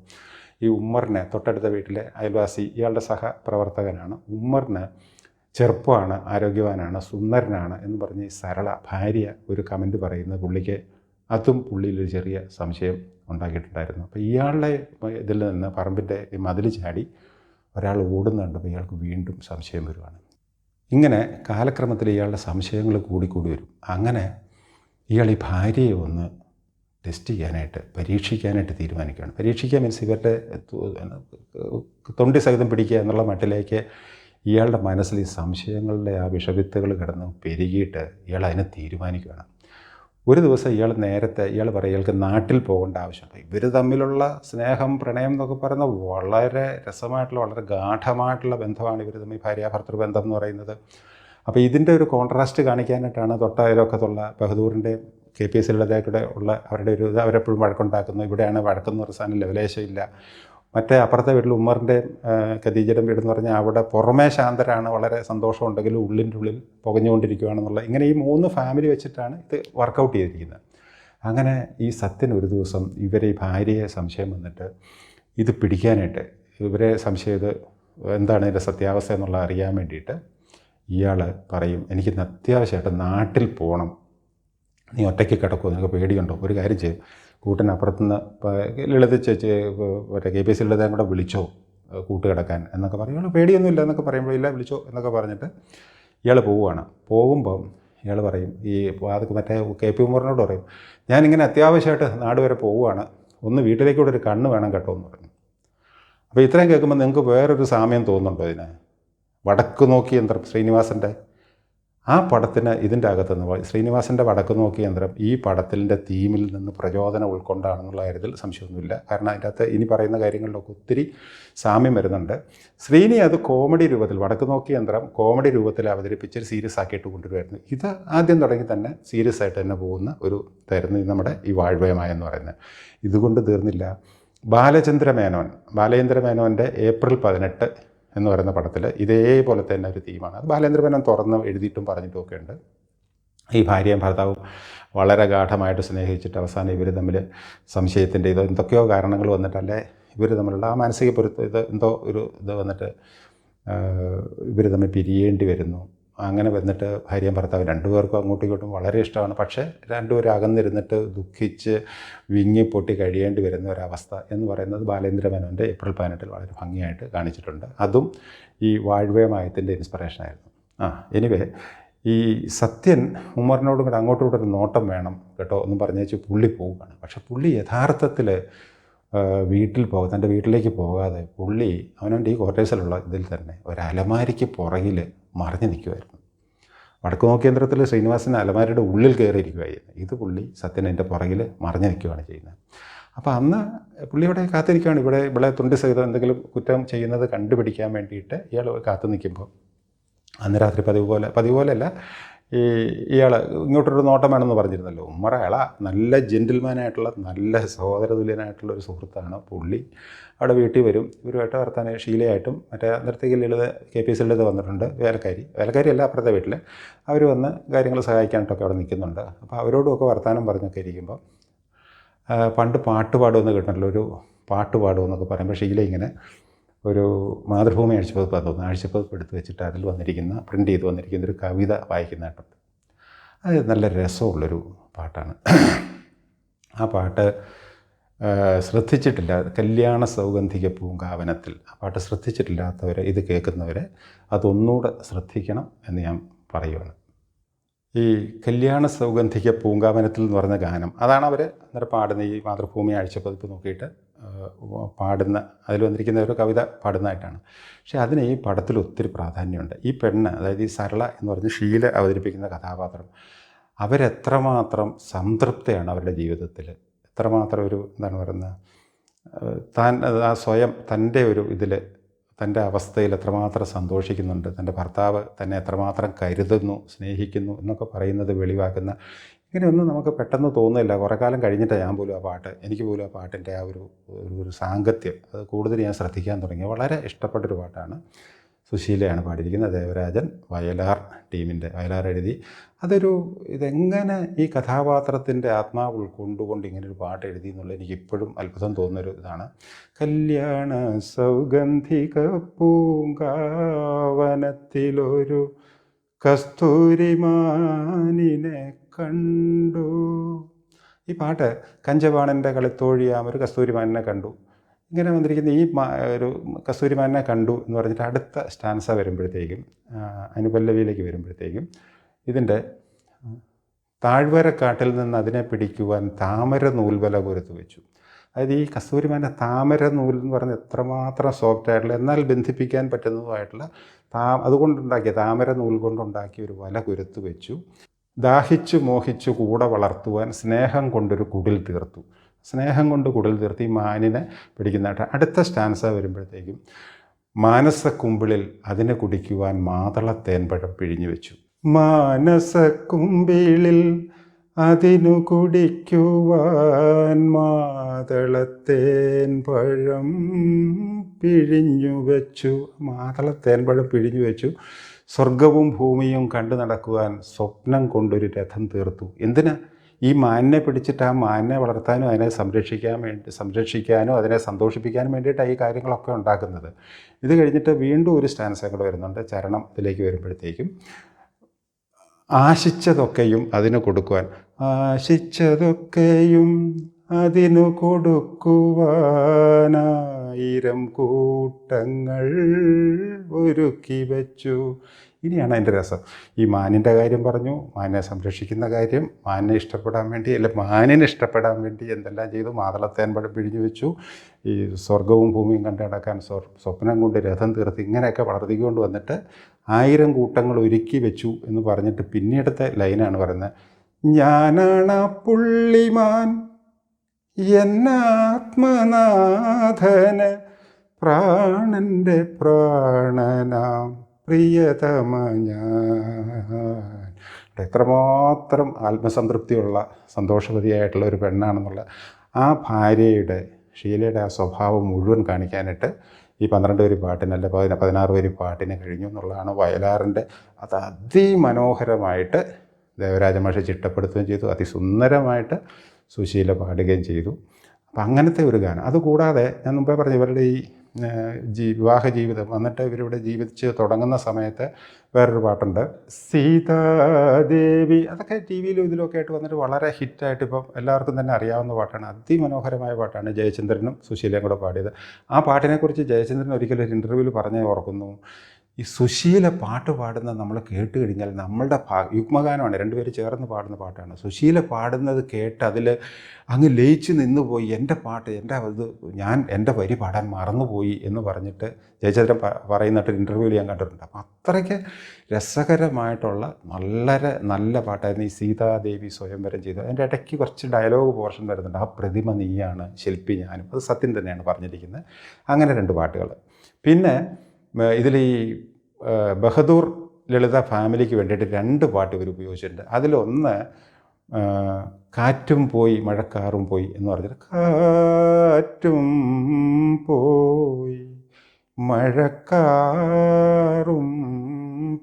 ഈ ഉമ്മറിനെ തൊട്ടടുത്ത വീട്ടിലെ അയൽവാസി ഇയാളുടെ സഹപ്രവർത്തകനാണ്. ഉമ്മറിന് ചെറുപ്പമാണ് ആരോഗ്യവാനാണ് സുന്ദരനാണ് എന്ന് പറഞ്ഞ് സരള ഭാര്യ ഒരു കമന്റ് പറയുന്നത് പുള്ളിക്ക് അതും പുള്ളിയിലൊരു ചെറിയ സംശയം ഉണ്ടാക്കിയിട്ടുണ്ടായിരുന്നു. അപ്പോൾ ഇയാളുടെ ഇതിൽ നിന്ന് പറമ്പിന്റെ മതിൽ ചാടി ഒരാൾ ഓടുന്നുണ്ട് ഇയാൾക്ക് വീണ്ടും സംശയം വരുവാണ്. ഇങ്ങനെ കാലക്രമത്തിൽ ഇയാളുടെ സംശയങ്ങൾ കൂടിക്കൂടി വരും. അങ്ങനെ ഇയാൾ ഈ ഭാര്യയെ ഒന്ന് ടെസ്റ്റ് ചെയ്യാനായിട്ട് പരീക്ഷിക്കാനായിട്ട് തീരുമാനിക്കുകയാണ്. പരീക്ഷിക്കാൻ മീൻസ് ഇവരുടെ തൊണ്ടി സഹിതം പിടിക്കുക എന്നുള്ള മട്ടിലേക്ക് ഇയാളുടെ മനസ്സിൽ ഈ സംശയങ്ങളുടെ ആ വിഷവിത്തുകൾ കിടന്ന് പെരുകിയിട്ട് ഇയാൾ അതിനെ തീരുമാനിക്കുകയാണ്. ഒരു ദിവസം ഇയാൾ നേരത്തെ ഇയാൾ പറയും ഇയാൾക്ക് നാട്ടിൽ പോകേണ്ട ആവശ്യമുണ്ട്. ഇവർ തമ്മിലുള്ള സ്നേഹം പ്രണയം എന്നൊക്കെ പറയുന്ന വളരെ രസമായിട്ടുള്ള വളരെ ഗാഠമായിട്ടുള്ള ബന്ധമാണ് ഇവർ തമ്മിൽ ഭാര്യാഭർത്തൃ ബന്ധം എന്ന് പറയുന്നത്. അപ്പോൾ ഇതിന്റെ ഒരു കോൺട്രാസ്റ്റ് കാണിക്കാനായിട്ടാണ് തൊട്ട അയലൊക്കത്തുള്ള ബഹദൂറിന്റെ കെ പി എസ് സിയുടെ ഉള്ള അവരുടെ ഒരു ഇത് അവരെപ്പോഴും വഴക്കുണ്ടാക്കുന്നു. ഇവിടെയാണ് വഴക്കെന്ന് പറഞ്ഞ സാധനം ലവലേശമില്ല മറ്റേ അപ്പുറത്തെ വീട്ടിൽ ഉമ്മറിന്റെ ഖദീജയുടെ വീടെന്ന് പറഞ്ഞാൽ അവിടെ പുറമേ ശാന്തരാണ് വളരെ സന്തോഷമുണ്ടെങ്കിലും ഉള്ളിന്റെ ഉള്ളിൽ പുകഞ്ഞുകൊണ്ടിരിക്കുകയാണെന്നുള്ള ഇങ്ങനെ ഈ മൂന്ന് ഫാമിലി വെച്ചിട്ടാണ് ഇത് വർക്കൗട്ട് ചെയ്തിരിക്കുന്നത്. അങ്ങനെ ഈ സത്യൻ ഒരു ദിവസം ഇവരെ ഈ ഭാര്യയെ സംശയം വന്നിട്ട് ഇത് പിടിക്കാനായിട്ട് ഇവരെ സംശയം ഇത് എന്താണ് ഇതിന്റെ സത്യാവസ്ഥ എന്നുള്ള അറിയാൻ വേണ്ടിയിട്ട് ഇയാൾ പറയും എനിക്ക് അത്യാവശ്യമായിട്ട് നാട്ടിൽ പോകണം. നീ ഒറ്റയ്ക്ക് കിടക്കുമോ നിനക്ക് പേടിയുണ്ടോ? ഒരു കാര്യം ചെയ്യും. കൂട്ടിനപ്പുറത്തുനിന്ന് ഇപ്പോൾ ലളിത ചേച്ചി മറ്റേ കെ പി എസ് ലളിതയും കൂടെ വിളിച്ചോ? കൂട്ടുകിടക്കാൻ കൂട്ട് കിടക്കാൻ എന്നൊക്കെ പറയും. ഇയാൾ പേടിയൊന്നുമില്ല എന്നൊക്കെ പറയുമ്പോൾ ഇല്ല വിളിച്ചോ എന്നൊക്കെ പറഞ്ഞിട്ട് ഇയാൾ പോവുകയാണ് പോകുമ്പം ഇയാൾ പറയും ഈ അത് മറ്റേ കെ പി ഉമ്മറിനോട് പറയും ഞാനിങ്ങനെ അത്യാവശ്യമായിട്ട് നാട് വരെ പോവുകയാണ് ഒന്ന് വീട്ടിലേക്കൂടെ ഒരു കണ്ണ് വേണം കേട്ടോ എന്ന് പറഞ്ഞു. അപ്പോൾ ഇത്രയും കേൾക്കുമ്പോൾ നിങ്ങൾക്ക് വേറൊരു സാമ്യം തോന്നുന്നുണ്ടോ ഇതിന്? വടക്ക് നോക്കി എന്താ ശ്രീനിവാസന്റെ ആ പടത്തിന് ഇതിന്റെ അകത്ത് നിന്ന് ശ്രീനിവാസന്റെ വടക്ക് നോക്കി യന്ത്രം ഈ പടത്തിന്റെ തീമിൽ നിന്ന് പ്രചോദനം ഉൾക്കൊണ്ടാണെന്നുള്ള കാര്യത്തിൽ സംശയമൊന്നുമില്ല. കാരണം അതിന്റെ അകത്ത് ഇനി പറയുന്ന കാര്യങ്ങളിലൊക്കെ ഒത്തിരി സാമ്യം വരുന്നുണ്ട്. ശ്രീനി അത് കോമഡി രൂപത്തിൽ വടക്ക് നോക്കി യന്ത്രം കോമഡി രൂപത്തിൽ അവതരിപ്പിച്ച് സീരിയസ് ആക്കിയിട്ട് കൊണ്ടുവരുമായിരുന്നു. ഇത് ആദ്യം തുടങ്ങി തന്നെ സീരിയസ് ആയിട്ട് തന്നെ പോകുന്ന ഒരു ഇതായിരുന്നു നമ്മുടെ ഈ വാഴ്വയമായ എന്ന് പറയുന്നത്. ഇതുകൊണ്ട് തീർന്നില്ല. ബാലചന്ദ്ര മേനോൻ ബാലചന്ദ്ര മേനോന്റെ ഏപ്രിൽ പതിനെട്ട് എന്ന് പറയുന്ന പടത്തിൽ ഇതേപോലെ തന്നെ ഒരു തീമാണ് അത് ബാലേന്ദ്ര മേനോൻ തുറന്ന് എഴുതിയിട്ടും പറഞ്ഞിട്ടും ഒക്കെ ഉണ്ട്. ഈ ഭാര്യയും ഭർത്താവും വളരെ ഗാഠമായിട്ട് സ്നേഹിച്ചിട്ട് അവസാനം ഇവർ തമ്മിൽ സംശയത്തിന്റെ ഇതോ എന്തൊക്കെയോ കാരണങ്ങൾ വന്നിട്ടല്ലേ ഇവർ തമ്മിലുള്ള ആ മാനസിക പൊരുത്തം ഇത് എന്തോ ഒരു ഇത് വന്നിട്ട് ഇവർ തമ്മിൽ പിരിയേണ്ടി വരുന്നു. അങ്ങനെ വന്നിട്ട് ഭാര്യയും ഭർത്താവ് രണ്ടുപേർക്കും അങ്ങോട്ടും ഇങ്ങോട്ടും വളരെ ഇഷ്ടമാണ്. പക്ഷേ രണ്ടുപേരും അകന്നിരുന്നിട്ട് ദുഃഖിച്ച് വിങ്ങി പൊട്ടി കഴിയേണ്ടി വരുന്ന ഒരവസ്ഥ എന്ന് പറയുന്നത് ബാലേന്ദ്ര മേനോന്റെ ഏപ്രിൽ പതിനെട്ടിൽ വളരെ ഭംഗിയായിട്ട് കാണിച്ചിട്ടുണ്ട്. അതും ഈ വാഴ്വയമായത്തിന്റെ ഇൻസ്പിറേഷനായിരുന്നു ആ എനിവേ ഈ സത്യൻ ഉമ്മറിനോടും കൂടെ അങ്ങോട്ടും കൂടെ ഒരു നോട്ടം വേണം കേട്ടോ എന്ന് പറഞ്ഞേച്ച് പുള്ളി പോവുകയാണ്. പക്ഷേ പുള്ളി യഥാർത്ഥത്തിൽ വീട്ടിൽ പോകാതെ തന്റെ വീട്ടിലേക്ക് പോകാതെ പുള്ളി അവനവന്റെ ഈ ക്വാർട്ടേഴ്സിലുള്ള ഇതിൽ തന്നെ ഒരു അലമാരിക്ക് പുറകിൽ മറിഞ്ഞു നിൽക്കുമായിരുന്നു വടക്കു നോക്കേന്ദ്രത്തിൽ ശ്രീനിവാസൻ അലമാരിയുടെ ഉള്ളിൽ കയറിയിരിക്കുകയായിരുന്നു ഇത് പുള്ളി സത്യൻ എന്റെ പുറകിൽ മറിഞ്ഞു നിൽക്കുകയാണ് ചെയ്യുന്നത്. അപ്പോൾ അന്ന് പുള്ളി ഇവിടെ കാത്തിരിക്കുകയാണ്. ഇവിടെ ഇവിടെ തുണ്ടി സഹിതം എന്തെങ്കിലും കുറ്റം ചെയ്യുന്നത് കണ്ടുപിടിക്കാൻ വേണ്ടിയിട്ട് ഇയാൾ കാത്തു നിൽക്കുമ്പോൾ അന്ന് രാത്രി പതിവ് പോലെ പതിവ് പോലെയല്ല ഈ ഇയാൾ ഇങ്ങോട്ടൊരു നോട്ടം വേണമെന്ന് പറഞ്ഞിരുന്നല്ലോ. ഉമ്മറ ഇള നല്ല ജെന്റിൽമാനായിട്ടുള്ള നല്ല സഹോദരതുല്യനായിട്ടുള്ള ഒരു സുഹൃത്താണ് പുള്ളി. അവിടെ വീട്ടിൽ വരും. ഇവരുമായിട്ട് വർത്താൻ ഷീലയായിട്ടും മറ്റേ നൃത്തകി Lalitha K P S Lalitha വന്നിട്ടുണ്ട് വേലക്കാരി. വേലക്കാരി അല്ല അപ്പുറത്തെ വീട്ടിൽ അവർ വന്ന് കാര്യങ്ങൾ സഹായിക്കാനായിട്ടൊക്കെ അവിടെ നിൽക്കുന്നുണ്ട്. അപ്പോൾ അവരോടുമൊക്കെ വർത്തമാനം പറഞ്ഞൊക്കെ ഇരിക്കുമ്പോൾ പണ്ട് പാട്ട് പാടുമെന്ന് ഒരു പാട്ട് പാടുമെന്നൊക്കെ പറയുമ്പോൾ ഷീല ഇങ്ങനെ. ഒരു മാതൃഭൂമി ആഴ്ചപ്പതിപ്പ് തോന്നുന്നു ആഴ്ചപ്പതിപ്പ് എടുത്ത് വെച്ചിട്ട് അതിൽ വന്നിരിക്കുന്ന പ്രിന്റ് ചെയ്ത് വന്നിരിക്കുന്ന ഒരു കവിത വായിക്കുന്ന വായിക്കുന്നതായിട്ടുണ്ട് അത് നല്ല രസമുള്ളൊരു പാട്ടാണ്. ആ പാട്ട് ശ്രദ്ധിച്ചിട്ടില്ല കല്യാണ സൗഗന്ധിക പൂങ്കാവനത്തിൽ ആ പാട്ട് ശ്രദ്ധിച്ചിട്ടില്ലാത്തവർ ഇത് കേൾക്കുന്നവരെ അതൊന്നുകൂടെ ശ്രദ്ധിക്കണം എന്ന് ഞാൻ പറയുവാണ്. ഈ കല്യാണ സൗഗന്ധിക പൂങ്കാവനത്തിൽ എന്ന് പറഞ്ഞ ഗാനം അതാണ് അവർ അന്നേരം പാടുന്ന ഈ മാതൃഭൂമി ആഴ്ചപ്പതിപ്പ് നോക്കിയിട്ട് പാടുന്ന അതിൽ വന്നിരിക്കുന്ന ഒരു കവിത പാടുന്നതായിട്ടാണ്. പക്ഷേ അതിന് ഈ പടത്തിൽ ഒത്തിരി പ്രാധാന്യമുണ്ട്. ഈ പെണ്ണ് അതായത് ഈ സരള എന്ന് പറഞ്ഞ് ഷീല അവതരിപ്പിക്കുന്ന കഥാപാത്രം അവരെത്രമാത്രം സംതൃപ്തയാണ് അവരുടെ ജീവിതത്തിൽ. എത്രമാത്രം ഒരു എന്താണ് പറയുന്നത് താൻ ആ സ്വയം തന്റെ ഒരു ഇതിൽ തന്റെ അവസ്ഥയിൽ എത്രമാത്രം സന്തോഷിക്കുന്നുണ്ട് തന്റെ ഭർത്താവ് തന്നെ എത്രമാത്രം കരുതുന്നു സ്നേഹിക്കുന്നു എന്നൊക്കെ പറയുന്നത് വെളിവാക്കുന്ന ഇങ്ങനെയൊന്നും നമുക്ക് പെട്ടെന്ന് തോന്നുന്നില്ല. കുറേ കാലം കഴിഞ്ഞിട്ടാണ് ഞാൻ പോലും ആ പാട്ട് എനിക്ക് പോലും ആ പാട്ടിന്റെ ആ ഒരു ഒരു സാങ്കത്യം അത് കൂടുതൽ ഞാൻ ശ്രദ്ധിക്കാൻ തുടങ്ങി. വളരെ ഇഷ്ടപ്പെട്ടൊരു പാട്ടാണ്. സുശീലയാണ് പാടിയിരിക്കുന്നത്. ദേവരാജൻ വയലാർ ടീമിന്റെ വയലാർ എഴുതി. അതൊരു ഇതെങ്ങനെ ഈ കഥാപാത്രത്തിന്റെ ആത്മാവ് ഉൾക്കൊണ്ടുകൊണ്ട് ഇങ്ങനെ ഒരു പാട്ട് എഴുതി എന്നുള്ളത് എനിക്ക് ഇപ്പോഴും അത്ഭുതം തോന്നുന്നൊരു ഇതാണ്. കല്യാണ സൗഗന്ധിക പൂങ്കാവനത്തിലൊരു കസ്തൂരിമാനിനെ കണ്ടു. ഈ പാട്ട് കഞ്ചവാണന്റെ കളിത്തോഴിയാമൊരു കസ്തൂരിമാനിനെ കണ്ടു. ഇങ്ങനെ വന്നിരിക്കുന്ന ഈ ഒരു കസ്തൂരിമാനിനെ കണ്ടു എന്ന് പറഞ്ഞിട്ട് അടുത്ത സ്റ്റാൻസ വരുമ്പോഴത്തേക്കും അനുപല്ലവിയിലേക്ക് വരുമ്പോഴത്തേക്കും ഇതിന്റെ താഴ്വരക്കാട്ടിൽ നിന്ന് അതിനെ പിടിക്കുവാൻ താമര നൂൽവല കൊരുത്ത് വെച്ചു. അതായത് ഈ കസ്തൂരിമാന്റെ താമര നൂൽ എന്ന് പറഞ്ഞ എത്രമാത്രം സോഫ്റ്റ് ആയിട്ടുള്ള എന്നാൽ ബന്ധിപ്പിക്കാൻ പറ്റുന്നതുമായിട്ടുള്ള താ അതുകൊണ്ടുണ്ടാക്കിയ താമര നൂൽ കൊണ്ടുണ്ടാക്കിയ ഒരു വല കുരുത്തു വെച്ചു. ദാഹിച്ചു മോഹിച്ചു കൂടെ വളർത്തുവാൻ സ്നേഹം കൊണ്ടൊരു കുടിൽ തീർത്തു. സ്നേഹം കൊണ്ട് കുടൽ തീർത്തി മാനിനെ പിടിക്കുന്നതായിട്ട് അടുത്ത സ്റ്റാൻസ വരുമ്പോഴത്തേക്കും മാനസക്കുമ്പിളിൽ അതിനെ കുടിക്കുവാൻ മാതള തേൻപഴം പിഴിഞ്ഞു വെച്ചു. മാനസക്കുമ്പിളിൽ അതിനു കുടിക്കുവാൻ മാതള തേൻപഴം പിഴിഞ്ഞു വെച്ചു. മാതളത്തേൻ പഴം പിഴിഞ്ഞു വെച്ചു. സ്വർഗവും ഭൂമിയും കണ്ടു നടക്കുവാൻ സ്വപ്നം കൊണ്ടൊരു രഥം തീർത്തു. എന്തിനാ? ഈ മാനിനെ പിടിച്ചിട്ട് ആ മാനിനെ വളർത്താനും അതിനെ സംരക്ഷിക്കാൻ വേണ്ടി സംരക്ഷിക്കാനും അതിനെ സന്തോഷിപ്പിക്കാനും വേണ്ടിയിട്ടാണ് ഈ കാര്യങ്ങളൊക്കെ ഉണ്ടാക്കുന്നത്. ഇത് കഴിഞ്ഞിട്ട് വീണ്ടും ഒരു സ്റ്റാൻസ് അങ്ങോട്ട് വരുന്നുണ്ട്. ചരണം ഇതിലേക്ക് വരുമ്പോഴത്തേക്കും ആശിച്ചതൊക്കെയും അതിന് കൊടുക്കുവാൻ. ആശിച്ചതൊക്കെയും അതിനു കൊടുക്കുവാനായിരം കൂട്ടങ്ങൾ ഒരുക്കി വച്ചു. ഇനിയാണ് അതിന്റെ രസം. ഈ മാനിന്റെ കാര്യം പറഞ്ഞു മാനിനെ സംരക്ഷിക്കുന്ന കാര്യം മാനിനെ ഇഷ്ടപ്പെടാൻ വേണ്ടി അല്ലെ മാനിനെ ഇഷ്ടപ്പെടാൻ വേണ്ടി എന്തെല്ലാം ചെയ്തു? മാതളത്തേൻ പഴം പിഴിഞ്ഞു വെച്ചു. ഈ സ്വർഗവും ഭൂമിയും കണ്ടു നടക്കാൻ സ്വർ സ്വപ്നം കൊണ്ട് രഥം തീർത്ത് ഇങ്ങനെയൊക്കെ വളർത്തിക്കൊണ്ട് വന്നിട്ട് ആയിരം കൂട്ടങ്ങൾ ഒരുക്കി വെച്ചു എന്ന് പറഞ്ഞിട്ട് പിന്നീടത്തെ ലൈനാണ് പറയുന്നത്. ഞാനാണ് പുള്ളിമാൻ എന്നാത്മനാഥന് പ്രാണന്റെ പ്രാണനാം പ്രിയതമ ഞാൻ എത്രമാത്രം ആത്മസംതൃപ്തിയുള്ള സന്തോഷവതിയായിട്ടുള്ള ഒരു പെണ്ണാണെന്നുള്ള ആ ഭാര്യയുടെ ഷീലയുടെ ആ സ്വഭാവം മുഴുവൻ കാണിക്കാനായിട്ട് ഈ പന്ത്രണ്ട് വരി പാട്ടിന് അല്ലെ പതിന പതിനാറ് വരി പാട്ടിന് കഴിഞ്ഞു എന്നുള്ളതാണ് വയലാറിന്റെ അത് അതിമനോഹരമായിട്ട് ദേവരാജ ചിട്ടപ്പെടുത്തുകയും ചെയ്തു. അതിസുന്ദരമായിട്ട് സുശീല പാടുകയും ചെയ്തു. അപ്പം അങ്ങനത്തെ ഒരു ഗാനം. അതുകൂടാതെ ഞാൻ മുമ്പേ പറഞ്ഞു ഇവരുടെ ഈ ജീ വിവാഹ ജീവിതം എന്നിട്ട് ഇവരിവിടെ ജീവിച്ച് തുടങ്ങുന്ന സമയത്ത് വേറൊരു പാട്ടുണ്ട്. സീതാദേവി അതൊക്കെ ടി വിയിലും ഇതിലൊക്കെ ആയിട്ട് വന്നിട്ട് വളരെ ഹിറ്റായിട്ട് ഇപ്പം എല്ലാവർക്കും തന്നെ അറിയാവുന്ന പാട്ടാണ്. അതിമനോഹരമായ പാട്ടാണ് ജയചന്ദ്രനും സുശീലയും കൂടെ പാടിയത്. ആ പാട്ടിനെക്കുറിച്ച് ജയചന്ദ്രൻ ഒരിക്കലും ഒരു ഇന്റർവ്യൂവിൽ പറഞ്ഞേ ഓർക്കുന്നു. ഈ സുശീല പാട്ട് പാടുന്നത് നമ്മൾ കേട്ട് കഴിഞ്ഞാൽ നമ്മളുടെ ഭാ യുഗ്മഗാനമാണ് രണ്ടുപേര് ചേർന്ന് പാടുന്ന പാട്ടാണ്. സുശീല പാടുന്നത് കേട്ട് അതിൽ അങ്ങ് ലയിച്ച് നിന്നുപോയി എന്റെ പാട്ട് എന്റെ ഇത് ഞാൻ എന്റെ വരി പാടാൻ മറന്നുപോയി എന്ന് പറഞ്ഞിട്ട് ജയചന്ദ്രൻ പറയുന്നിട്ട് ഇന്റർവ്യൂവിൽ ഞാൻ കണ്ടിട്ടുണ്ട്. അപ്പം അത്രയ്ക്ക് രസകരമായിട്ടുള്ള വളരെ നല്ല പാട്ടായിരുന്നു ഈ സീതാദേവി സ്വയംവരം ചെയ്തത്. അതിന്റെ ഇടയ്ക്ക് കുറച്ച് ഡയലോഗ് പോർഷൻ വരുന്നുണ്ട്. ആ പ്രതിമ നീയാണ് ശില്പി ഞാനും. അത് സത്യം തന്നെയാണ് പറഞ്ഞിരിക്കുന്നത്. അങ്ങനെ രണ്ട് പാട്ടുകൾ. പിന്നെ ഇതിൽ ഈ ബഹദൂർ ലളിത ഫാമിലിക്ക് വേണ്ടിയിട്ട് രണ്ട് പാട്ട് ഇവർ ഉപയോഗിച്ചിട്ടുണ്ട്. അതിലൊന്ന് കാറ്റും പോയി മഴക്കാറും പോയി എന്ന് പറഞ്ഞിട്ട് കാറ്റും പോയി മഴക്കാറും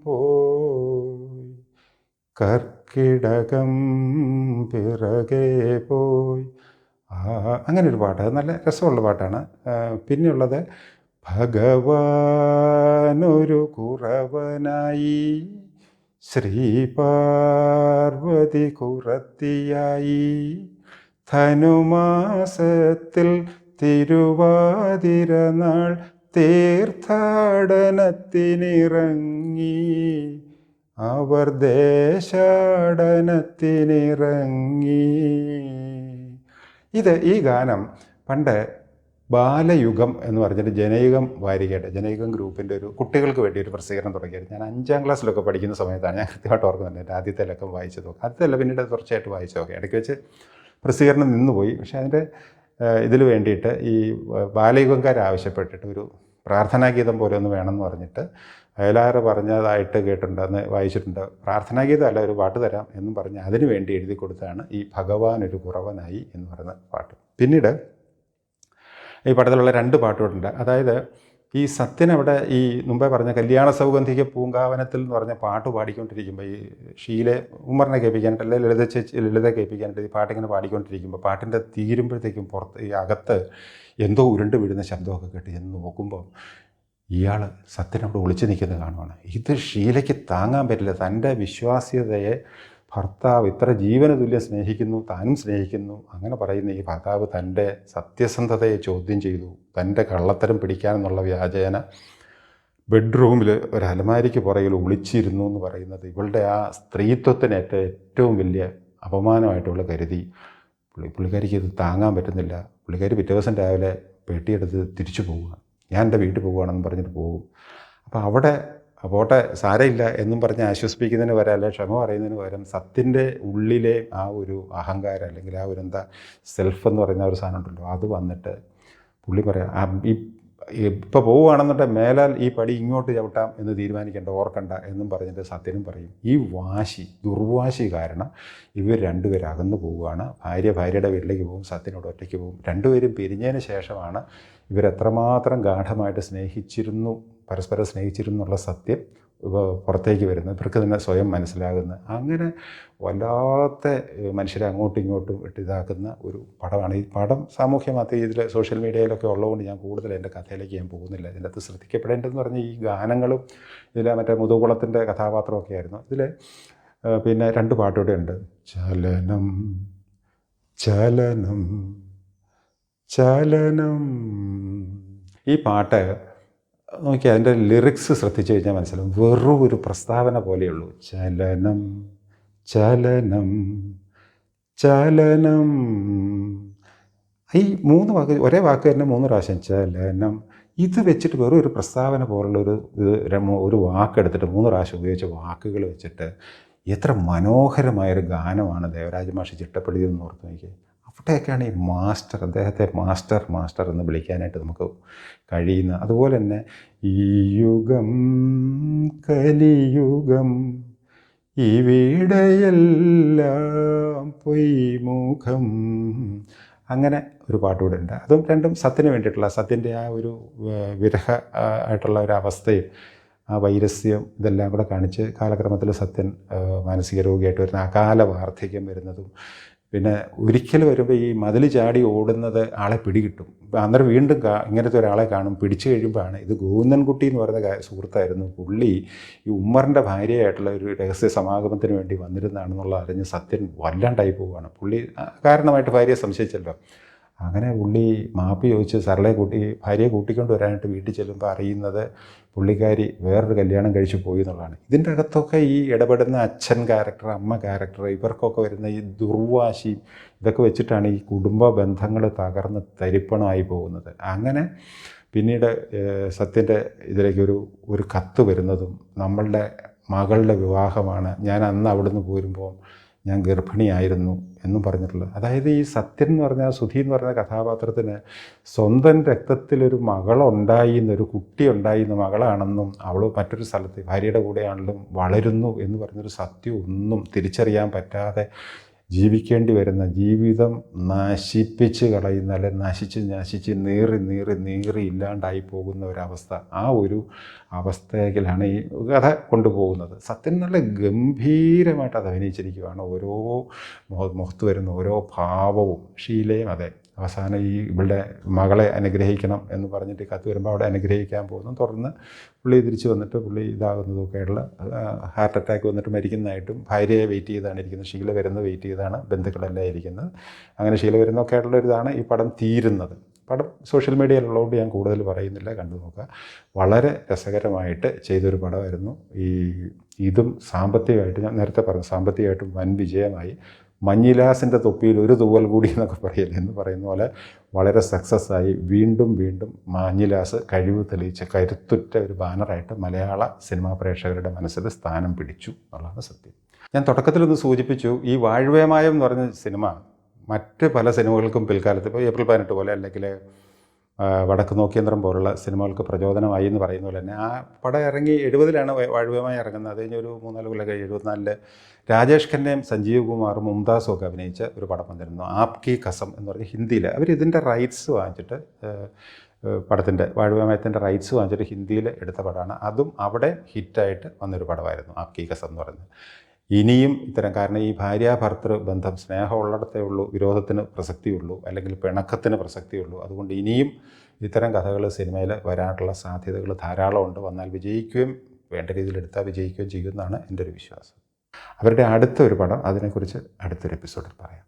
പോയി കർക്കിടകം പിറകെ പോയി. അങ്ങനെ ഒരു പാട്ട്. അത് നല്ല രസമുള്ള പാട്ടാണ്. പിന്നെയുള്ളത് ഭഗവാനൊരു കുറവനായി ശ്രീപാർവതി കുറത്തിയായി. ധനുമാസത്തിൽ തിരുവാതിരനാൾ തീർത്ഥാടനത്തിനിറങ്ങി. അവർ ദേശാടനത്തിനിറങ്ങി. ഇത് ഈ ഗാനം പണ്ട് ബാലയുഗം എന്ന് പറഞ്ഞിട്ട് ജനയുഗം വാരികയുടെ ജനയുഗം ഗ്രൂപ്പിന്റെ ഒരു കുട്ടികൾക്ക് വേണ്ടി ഒരു പ്രസിദ്ധീകരണം തുടങ്ങിയത് ഞാൻ അഞ്ചാം ക്ലാസ്സിലൊക്കെ പഠിക്കുന്ന സമയത്താണ് ഞാൻ കൃത്യമായിട്ട് ഓർക്കുന്നുണ്ട് എന്റെ ആദ്യത്തെ ലക്കം വായിച്ചതൊക്കെ ആദ്യത്തെ പിന്നീട് തുടർച്ചയായിട്ട് വായിച്ചതൊക്കെ ഇടയ്ക്ക് വെച്ച് പ്രസിദ്ധീകരണം നിന്നുപോയി പക്ഷേ അതിന്റെ ഇതിൽ വേണ്ടിയിട്ട് ഈ ബാലയുഗംകാർ ആവശ്യപ്പെട്ടിട്ട് ഒരു പ്രാർത്ഥനാഗീതം പോലെ ഒന്ന് വേണമെന്ന് പറഞ്ഞിട്ട് അയലാറ് പറഞ്ഞതായിട്ട് കേട്ടിട്ടുണ്ട് അന്ന് വായിച്ചിട്ടുണ്ട്. പ്രാർത്ഥനാഗീതം അല്ല ഒരു പാട്ട് തരാം എന്നും പറഞ്ഞ് അതിനു വേണ്ടി എഴുതി കൊടുത്താണ് ഈ ഭഗവാൻ ഒരു കുറവനായി എന്ന് പറയുന്ന പാട്ട്. പിന്നീട് ഈ പടത്തിലുള്ള രണ്ട് പാട്ടുകളുണ്ട്. അതായത് ഈ സത്യൻ അവിടെ ഈ മുമ്പേ പറഞ്ഞ കല്യാണ സൗഗന്ധിക പൂങ്കാവനത്തിൽ എന്ന് പറഞ്ഞ പാട്ട് പാടിക്കൊണ്ടിരിക്കുമ്പോൾ ഈ ഷീലെ ഉമ്മറിനെ കേൾപ്പിക്കാനായിട്ട് അല്ലെങ്കിൽ ലളിത ചേച്ചി ലളിത കേൾപ്പിക്കാനായിട്ട് ഈ പാട്ടിങ്ങനെ പാടിക്കൊണ്ടിരിക്കുമ്പോൾ പാട്ടിന്റെ തീരുമ്പോഴത്തേക്കും പുറത്ത് ഈ അകത്ത് എന്തോ ഉരുണ്ട് വീഴുന്ന ശബ്ദമൊക്കെ കേട്ട് ചെന്ന് നോക്കുമ്പോൾ ഇയാൾ സത്യനോട് ഒളിച്ചു നിൽക്കുന്നത് കാണുവാണ്. ഇത് ഷീലയ്ക്ക് താങ്ങാൻ പറ്റില്ല. തന്റെ വിശ്വാസ്യതയെ ഭർത്താവ് ഇത്ര ജീവന തുല്യം സ്നേഹിക്കുന്നു താനും സ്നേഹിക്കുന്നു. അങ്ങനെ പറയുന്ന ഈ ഭർത്താവ് തന്റെ സത്യസന്ധതയെ ചോദ്യം ചെയ്തു. തന്റെ കള്ളത്തരം പിടിക്കാനെന്നുള്ള വ്യാജേന ബെഡ്റൂമിൽ ഒരു അലമാരിക്ക് പുറകിൽ ഒളിച്ചിരുന്നു എന്ന് പറയുന്നത് ഇവളുടെ ആ സ്ത്രീത്വത്തിനേറ്റ ഏറ്റവും വലിയ അപമാനമായിട്ടുള്ള കരുതി. പുള്ളി പുള്ളിക്കാരിക്ക് ഇത് താങ്ങാൻ പറ്റുന്നില്ല. പുള്ളിക്കാരി പിറ്റേ ദിവസം രാവിലെ പെട്ടിയെടുത്ത് തിരിച്ചു പോവുക. ഞാൻ എന്റെ വീട്ടിൽ പോവുകയാണെന്ന് പറഞ്ഞിട്ട് പോകും. അപ്പോൾ അവിടെ പോട്ടെ സാരമില്ല എന്നും പറഞ്ഞ് ആശ്വസിപ്പിക്കുന്നതിന് പകരം അല്ലെങ്കിൽ ക്ഷമ പറയുന്നതിന് പകരം സത്തിന്റെ ഉള്ളിലെ ആ ഒരു അഹങ്കാരം അല്ലെങ്കിൽ ആ ഒരു എന്താ സെൽഫ് എന്ന് പറയുന്ന ഒരു സാധനം ഉണ്ടല്ലോ അത് വന്നിട്ട് പുള്ളി പറയാം ഇപ്പോൾ പോവുകയാണെന്നുണ്ടെങ്കിൽ മേലാൽ ഈ പടി ഇങ്ങോട്ട് ചവിട്ടാം എന്ന് തീരുമാനിക്കേണ്ട ഓർക്കണ്ട എന്നും പറഞ്ഞിട്ട് സത്യനും പറയും. ഈ വാശി ദുർവാശി കാരണം ഇവർ രണ്ടുപേരും അകന്നു പോവുകയാണ്. ഭാര്യ ഭാര്യയുടെ വീട്ടിലേക്ക് പോകും സത്യനോട് ഒറ്റയ്ക്ക് പോകും. രണ്ടുപേരും പിരിഞ്ഞതിന് ശേഷമാണ് ഇവരെത്രമാത്രം ഗാഠമായിട്ട് സ്നേഹിച്ചിരുന്നു പരസ്പരം സ്നേഹിച്ചിരുന്നു എന്നുള്ള സത്യം പുറത്തേക്ക് വരുന്നത് ഇവർക്ക് തന്നെ സ്വയം മനസ്സിലാകുന്ന അങ്ങനെ വല്ലാത്ത മനുഷ്യരെ അങ്ങോട്ടും ഇങ്ങോട്ടും ഇട്ട് ഇതാക്കുന്ന ഒരു പടമാണ്. ഈ പടം സാമൂഹ്യ മാധ്യമ ഇതിൽ സോഷ്യൽ മീഡിയയിലൊക്കെ ഉള്ളതുകൊണ്ട് ഞാൻ കൂടുതൽ എന്റെ കഥയിലേക്ക് ഞാൻ പോകുന്നില്ല. ഇതിന്റെ അകത്ത് ശ്രദ്ധിക്കപ്പെടേണ്ടതെന്ന് പറഞ്ഞാൽ ഈ ഗാനങ്ങളും ഇതിൽ മറ്റേ മുതുകുളത്തിന്റെ കഥാപാത്രമൊക്കെ ആയിരുന്നു. ഇതിൽ പിന്നെ രണ്ട് പാട്ടുകൂടെ ഉണ്ട്. ചലനം ചലനം ചലനം. ഈ പാട്ട് നോക്കി അതിന്റെ ലിറിക്സ് ശ്രദ്ധിച്ചു കഴിഞ്ഞാൽ മനസ്സിലാവും. വെറും ഒരു പ്രസ്താവന പോലെയുള്ളൂ. ചലനം ചലനം ചലനം. ഈ മൂന്ന് വാക്ക് ഒരേ വാക്ക് തന്നെ മൂന്ന് പ്രാവശ്യം ചലനം. ഇത് വെച്ചിട്ട് വെറും ഒരു പ്രസ്താവന പോലുള്ള ഒരു ഒരു വാക്കെടുത്തിട്ട് മൂന്ന് പ്രാവശ്യം ഉപയോഗിച്ച വാക്കുകൾ വെച്ചിട്ട് എത്ര മനോഹരമായൊരു ഗാനമാണ് ദേവരാജ മാഷി ചിട്ടപ്പെടുത്തിയതെന്ന് ഓർത്ത് നോക്കി അവിടെയൊക്കെയാണ് ഈ മാസ്റ്റർ അദ്ദേഹത്തെ മാസ്റ്റർ മാസ്റ്റർ എന്ന് വിളിക്കാനായിട്ട് നമുക്ക് കഴിയുന്ന അതുപോലെ തന്നെ ഈ യുഗം കലിയുഗം ഇവിടെയെല്ലാം പൊയ്മുഖം അങ്ങനെ ഒരു പാട്ടുകൂടെ ഉണ്ട് അതും രണ്ടും സത്തിന് വേണ്ടിയിട്ടുള്ള സത്തിന്റെ ആ ഒരു വിരഹ ആയിട്ടുള്ള ഒരു അവസ്ഥയും ആ വൈരസ്യം ഇതെല്ലാം കൂടെ കാണിച്ച് കാലക്രമത്തിൽ സത്യൻ മാനസിക രോഗിയായിട്ട് വരുന്ന അകാല വാർദ്ധക്യം വരുന്നതും പിന്നെ ഒരിക്കൽ വരുമ്പോൾ ഈ മതിൽ ചാടി ഓടുന്നത് ആളെ പിടികിട്ടും. ഇപ്പം അന്നേരം വീണ്ടും ഇങ്ങനത്തെ ഒരാളെ കാണും. പിടിച്ചു കഴിയുമ്പോഴാണ്. ഇത് ഗോവിന്ദൻകുട്ടി എന്ന് പറയുന്ന സുഹൃത്തായിരുന്നു. പുള്ളി ഈ ഉമ്മറിന്റെ ഭാര്യയായിട്ടുള്ള ഒരു രഹസ്യ സമാഗമത്തിന് വേണ്ടി വന്നിരുന്നതാണെന്നുള്ള അറിഞ്ഞ് സത്യൻ വല്ലാണ്ടായി പോവുകയാണ്. പുള്ളി കാരണമായിട്ട് ഭാര്യയെ സംശയിച്ചല്ലോ. അങ്ങനെ പുള്ളി മാപ്പ് ചോദിച്ച് സരളെ കൂട്ടി ഭാര്യയെ കൂട്ടിക്കൊണ്ട് വരാനായിട്ട് വീട്ടിൽ ചെല്ലുമ്പോൾ അറിയുന്നത് പുള്ളിക്കാരി വേറൊരു കല്യാണം കഴിച്ചു പോയി എന്നുള്ളതാണ്. ഇതിന്റെ അകത്തൊക്കെ ഈ ഇടപെടുന്ന അച്ഛൻ ക്യാരക്ടർ അമ്മ ക്യാരക്ടർ ഇവർക്കൊക്കെ വരുന്ന ഈ ദുർവാശി ഇതൊക്കെ വെച്ചിട്ടാണ് ഈ കുടുംബ ബന്ധങ്ങൾ തകർന്ന് തരിപ്പണമായി പോകുന്നത്. അങ്ങനെ പിന്നീട് സത്യന്റെ ഇതിലേക്ക് ഒരു ഒരു കത്ത് വരുന്നതും നമ്മളുടെ മകളുടെ വിവാഹമാണ്. ഞാൻ അന്ന് അവിടുന്ന് പോരുമ്പോൾ ഞാൻ ഗർഭിണിയായിരുന്നു എന്നും പറഞ്ഞിട്ടുള്ളത്. അതായത് ഈ സത്യൻ എന്ന് പറഞ്ഞാൽ സുധി എന്ന് പറഞ്ഞ കഥാപാത്രത്തിന് സ്വന്തം രക്തത്തിലൊരു മകളുണ്ടായി എന്നൊരു കുട്ടി ഉണ്ടായി എന്ന മകളാണെന്നും അവൾ മറ്റൊരു സ്ഥലത്ത് ഭാര്യയുടെ കൂടെയാണെങ്കിലും വളരുന്നു എന്ന് പറഞ്ഞൊരു സത്യം ഒന്നും തിരിച്ചറിയാൻ പറ്റാതെ ജീവിക്കേണ്ടി വരുന്ന ജീവിതം നശിപ്പിച്ച് കളയുന്ന അല്ലെ നശിച്ച് നശിച്ച് നീറി നീറി നീറി ഇല്ലാണ്ടായി പോകുന്ന ഒരവസ്ഥ ആ ഒരു അവസ്ഥയിലാണ് ഈ കഥ കൊണ്ടുപോകുന്നത്. സത്യം നല്ല ഗംഭീരമായിട്ട് അത് അഭിനയിച്ചിരിക്കുകയാണ് ഓരോ മുഖ- മുഖത്ത് വരുന്ന ഓരോ ഭാവവും ഷീലയും അതെ. അവസാനം ഈ ഇവളുടെ മകളെ അനുഗ്രഹിക്കണം എന്ന് പറഞ്ഞിട്ട് കത്ത് വരുമ്പോൾ അവിടെ അനുഗ്രഹിക്കാൻ പോകുന്നു. തുടർന്ന് പുള്ളി തിരിച്ച് വന്നിട്ട് പുള്ളി ഇതാകുന്നതൊക്കെയുള്ള ഹാർട്ട് അറ്റാക്ക് വന്നിട്ട് മരിക്കുന്നതായിട്ടും ഭാര്യയെ വെയിറ്റ് ചെയ്താണ് ഇരിക്കുന്നത്. ശീല വരുന്ന വെയിറ്റ് ചെയ്താണ്. ബന്ധുക്കളെല്ലാം ഇരിക്കുന്നത്. അങ്ങനെ ശീല വരുന്നൊക്കെ ആയിട്ടുള്ള ഒരു ഇതാണ് ഈ പടം തീരുന്നത്. പടം സോഷ്യൽ മീഡിയയിലുള്ളതുകൊണ്ട് ഞാൻ കൂടുതൽ പറയുന്നില്ല. കണ്ടു നോക്കുക. വളരെ രസകരമായിട്ട് ചെയ്തൊരു പടമായിരുന്നു. ഈ ഇതും സാമ്പത്തികമായിട്ട് ഞാൻ നേരത്തെ പറഞ്ഞു സാമ്പത്തികമായിട്ടും വൻ വിജയമായി മഞ്ഞിലാസിന്റെ തൊപ്പിയിൽ ഒരു തൂവൽ കൂടി എന്നൊക്കെ പറയില്ല എന്ന് പറയുന്ന പോലെ വളരെ സക്സസ് ആയി വീണ്ടും വീണ്ടും മഞ്ഞിലാസ് കഴിവ് തെളിയിച്ച കരുത്തുറ്റ ഒരു ബാനറായിട്ട് മലയാള സിനിമാ പ്രേക്ഷകരുടെ മനസ്സിൽ സ്ഥാനം പിടിച്ചു എന്നുള്ളതാണ് സത്യം. ഞാൻ തുടക്കത്തിലൊന്ന് സൂചിപ്പിച്ചു ഈ വാഴ്വേമായം എന്ന് പറഞ്ഞ സിനിമ മറ്റ് പല സിനിമകൾക്കും പിൽക്കാലത്ത് ഇപ്പോൾ ഏപ്രിൽ പതിനെട്ട് പോലെ അല്ലെങ്കിൽ വടക്ക് നോക്കിയന്ത്രം പോലുള്ള സിനിമകൾക്ക് പ്രചോദനമായി എന്ന് പറയുന്ന പോലെ തന്നെ ആ പടം ഇറങ്ങി എഴുപതിലാണ് വാഴുവമായി ഇറങ്ങുന്നത്. അത് ഒരു മൂന്നാൽ കൊല്ലം കഴിഞ്ഞ് എഴുപത്തിനാലിൽ രാജേഷ് ഖന്നയും സഞ്ജീവ് കുമാറും മുംതാസും ഒക്കെ അഭിനയിച്ച ഒരു പടം വന്നിരുന്നു. ആപ് കി കസം എന്ന് പറഞ്ഞ ഹിന്ദിയിൽ അവർ ഇതിന്റെ റൈറ്റ്സ് വാങ്ങിച്ചിട്ട് പടത്തിന്റെ വാഴുവമയത്തിന്റെ റൈറ്റ്സ് വാങ്ങിച്ചിട്ട് ഹിന്ദിയിൽ എടുത്ത പടമാണ്. അതും അവിടെ ഹിറ്റായിട്ട് വന്നൊരു പടമായിരുന്നു ആപ് കി കസം എന്ന് പറയുന്നത്. ഇനിയും ഇത്തരം കാരണം ഈ ഭാര്യ ഭർത്തൃ ബന്ധം സ്നേഹമുള്ളിടത്തേ ഉള്ളൂ വിരോധത്തിന് പ്രസക്തിയുള്ളൂ അല്ലെങ്കിൽ പിണക്കത്തിന് പ്രസക്തിയുള്ളൂ അതുകൊണ്ട് ഇനിയും ഇത്തരം കഥകൾ സിനിമയിൽ വരാനുള്ള സാധ്യതകൾ ധാരാളമുണ്ട് വന്നാൽ വിജയിക്കുകയും വേണ്ട രീതിയിൽ എടുത്താൽ വിജയിക്കുകയും ചെയ്യുമെന്നാണ് എന്റെ ഒരു വിശ്വാസം. അവരുടെ അടുത്ത ഒരു പടം അതിനെക്കുറിച്ച് അടുത്തൊരു എപ്പിസോഡിൽ പറയാം.